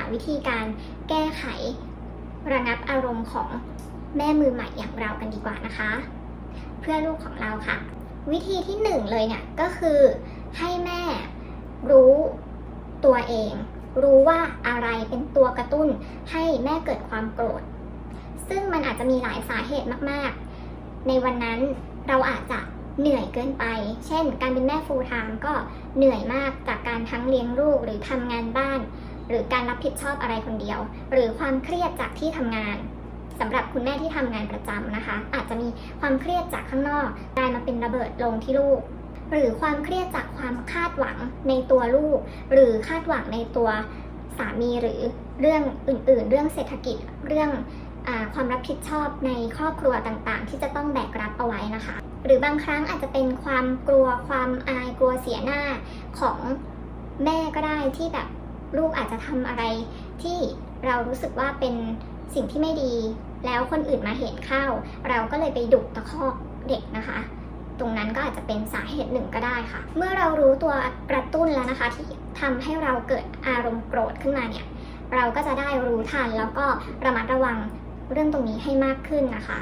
าวิธีการแก้ไข ระงับอารมณ์ของแม่มือใหม่อย่างเรากันดีกว่านะคะ เพื่อลูกของเราค่ะ วิธีที่หนึ่งเลยเนี่ยก็คือให้แม่รู้ตัวเอง รู้ว่าอะไรเป็นตัวกระตุ้นให้แม่เกิดความโกรธ ซึ่งมันอาจจะมีหลายสาเหตุมากๆ ในวันนั้นเราอาจจะเหนื่อยเกินไป เช่น การเป็นแม่ full time ก็เหนื่อยมากจากการทั้งเลี้ยงลูกหรือทำงานบ้าน หรือการรับผิดชอบอะไรคนเดียว หรือความเครียดจากที่ทำงานสำหรับคุณแม่ที่ทำงานประจำนะคะ อาจจะมีความเครียดจากข้างนอกกลายมาเป็นระเบิดลงที่ลูก หรือความเครียดจากความคาดหวังในตัวลูก หรือคาดหวังในตัวสามีหรือเรื่องอื่น ๆ เรื่องเศรษฐกิจเรื่องอความรับผิดชอบในครอบครัวต่างๆ ที่จะต้องแบกรับเอาไว้นะคะ หรือบางครั้งอาจจะเป็นความกลัวความอายกลัวเสียหน้าของแม่ก็ได้ที่แบบ ลูกอาจจะทำอะไรที่เรารู้สึกว่าเป็นสิ่งที่ไม่ดี แล้วคนอื่นมาเห็นเข้า เราก็เลยไปดุตะคอกเด็กนะคะ ตรงนั้นก็อาจจะเป็นสาเหตุหนึ่งก็ได้ค่ะ เมื่อเรารู้ตัวกระตุ้นแล้วนะคะ ที่ทำให้เราเกิดอารมณ์โกรธขึ้นมาเนี่ย เราก็จะได้รู้ทันแล้วก็ระมัดระวังเรื่องตรงนี้ให้มากขึ้นนะคะ